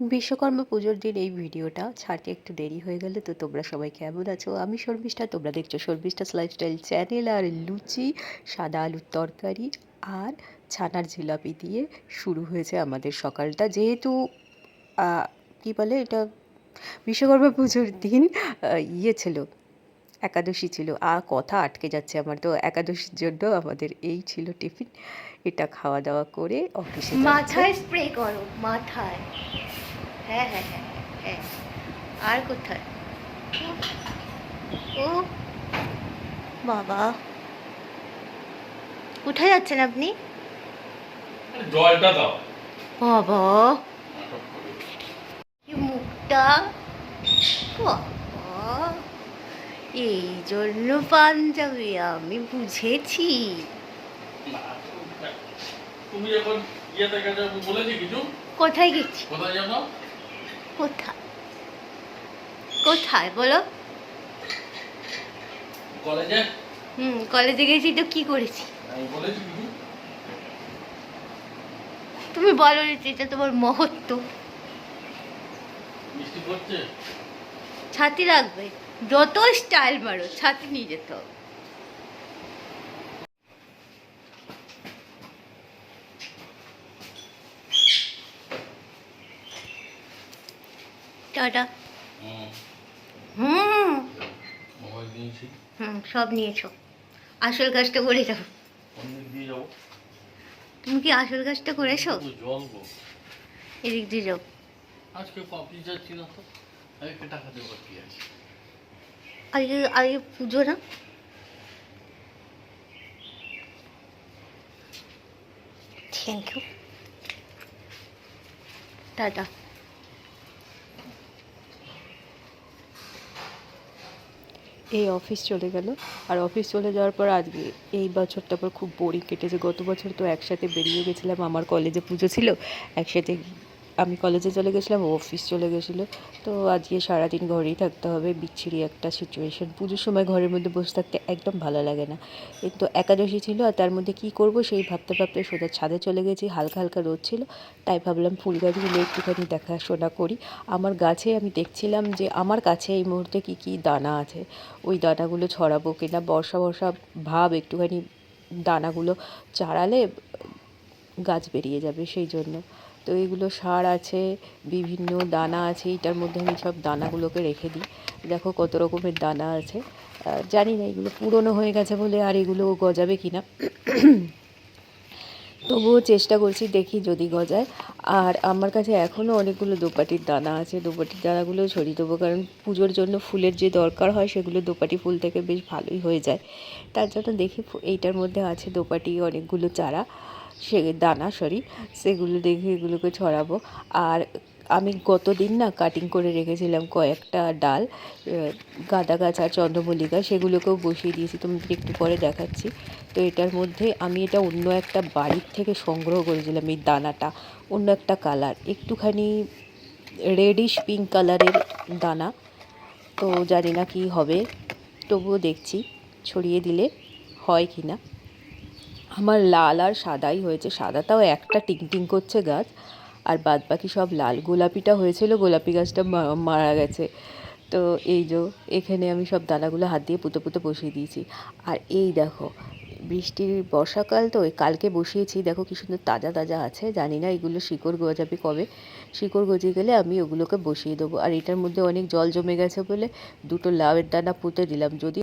বিশ্বকর্মা পুজোর দিন এই ভিডিওটা ছাড়তে একটু দেরি হয়ে গেল তো তোমরা সবাই কেমন আছো? আমি শর্মিষ্ঠা, তোমরা দেখছ শর্মিষ্ঠাস লাইফস্টাইল চ্যানেল আর লুচি, সাদা আলুর তরকারি আর ছানার জিলাপি দিয়ে শুরু হয়েছে আমাদের সকালটা। যেহেতু কি বলে এটা? বিশ্বকর্মা পুজোর দিন ইয়ে ছিল, একাদশী ছিল। আর কথা আটকে যাচ্ছে আমার তো। একাদশীর জন্য আমাদের এই ছিল টিফিন। এটা খাওয়া দাওয়া করে অফিসে মাথায় স্প্রে করো, মাথায়। হ্যাঁ হ্যাঁ হ্যাঁ হ্যাঁ। আর কোথায়? ও বাবা। কোথায় যাচ্ছেন আপনি? জলটা দাও। বাবা। মুখটা। এই জন্য পাঞ্জাবি আমি বুঝেছি। তুমি ইয়েতে গেছো বলেছি কিছু? কোথায় গেছি? কোথায় যাব কোথায়? কোথায়? বলো। কলেজে? হুম কলেজে গেছি তো কি করেছি? তুমি বলো এটা তোমার মহত্ব। ছাতি রাখবে। যত স্টাইল মারো ছাতি নিয়ে যেতে হবে। টাটা। হুম। হুম। সব নিয়েছো। আসল কাজটা করে যাও। তুমি কি আসল কাজটা করেছ? এদিক দিয়ে যাও। আজকে কফি যাচ্ছি না তো আজকে টাকা দেবো কি আছে? আজকে আজকে পুজো না? Thank you ta-ta. এই অফিস চলে গেল। আর অফিস চলে যাওয়ার পর আজকে এই বছরটা পর খুব বোরিং কেটেছে। গত বছর তো একসাথে বেরিয়ে গেছিলাম। আমার কলেজে পুজো ছিল। একসাথে আমি কলেজে চলে গেছিলাম ও অফিস চলে গেছিল। তো আজকে সারাদিন ঘরেই থাকতে হবে, বিচ্ছিরি একটা সিচুয়েশন পুজোর সময় ঘরের মধ্যে বসে থাকতে একদম ভালো লাগে না। কিন্তু একাদশী ছিল আর তার মধ্যে কী করব, সেই ভাবতে ভাবতে সোজা ছাদে চলে গেছি, হালকা হালকা রোদ ছিল, তাই ভাবলাম ফুল গাছগুলো একটুখানি দেখাশোনা করি। আমার গাছে আমি দেখছিলাম যে আমার কাছে এই মুহূর্তে কী কী দানা আছে। ওই দানাগুলো ছড়াবো কিনা, বর্ষা বর্ষা ভাব একটুখানি দানাগুলো চাড়ালে গাছ বেরিয়ে যাবে সেই জন্য। তো এগুলো সার আছে, বিভিন্ন দানা আছে, এটার মধ্যে আমি সব দানাগুলোকে রেখে দিই। দেখো কত রকমের দানা আছে। জানি না, এগুলো পুরনো হয়ে গেছে বলে আর এগুলো গজাবে কি না তবুও চেষ্টা করছি দেখি যদি গজায়। আর আমার কাছে এখনও অনেকগুলো দোপাটির দানা আছে। দোপাটির দানাগুলো ছড়িয়ে দেবো কারণ পুজোর জন্য ফুলের যে দরকার হয় সেগুলো দোপাটি ফুল থেকে বেশ ভালোই হয়ে যায়। তার জন্য দেখি এইটার মধ্যে আছে দোপাটি, অনেকগুলো চারা। সে দানা, সরি, সেগুলো দেখে এগুলোকে ছড়াবো। আর আমি গতদিন না কাটিং করে রেখেছিলাম কয়েকটা ডাল গাঁদা গাছ আর চন্দ্রমল্লিকা, সেগুলোকেও বসিয়ে দিয়েছি তোমাদের একটু পরে দেখাচ্ছি। তো এটার মধ্যে আমি এটা অন্য একটা বাড়ির থেকে সংগ্রহ করেছিলাম এই দানাটা, অন্য একটা কালার একটুখানি রেডিশ পিঙ্ক কালারের দানা। তো জানি না কি হবে, তবুও দেখছি, ছড়িয়ে দিলে হয় কি না। আমার লাল আর সাদাই হয়েছে। সাদাটাও একটা টিং টিং করছে গাছ, আর বাদ বাকি সব লাল গোলাপিটা হয়েছিল, গোলাপি গাছটা মারা গেছে। তো এই যে এখানে আমি সব দানাগুলো হাত দিয়ে পুঁতে পুঁতে বসিয়ে দিয়েছি। আর এই দেখো, বৃষ্টির বর্ষাকাল তো ওই কালকে বসিয়েছি। দেখো কি সুন্দর তাজা তাজা আছে, জানি না এগুলো শিকড় গজাবে কবে। শিকড় গজিয়ে গেলে আমি ওগুলোকে বসিয়ে দেবো। আর এটার মধ্যে অনেক জল জমে গেছে বলে দুটো লাউয়ের দানা পুঁতে দিলাম। যদি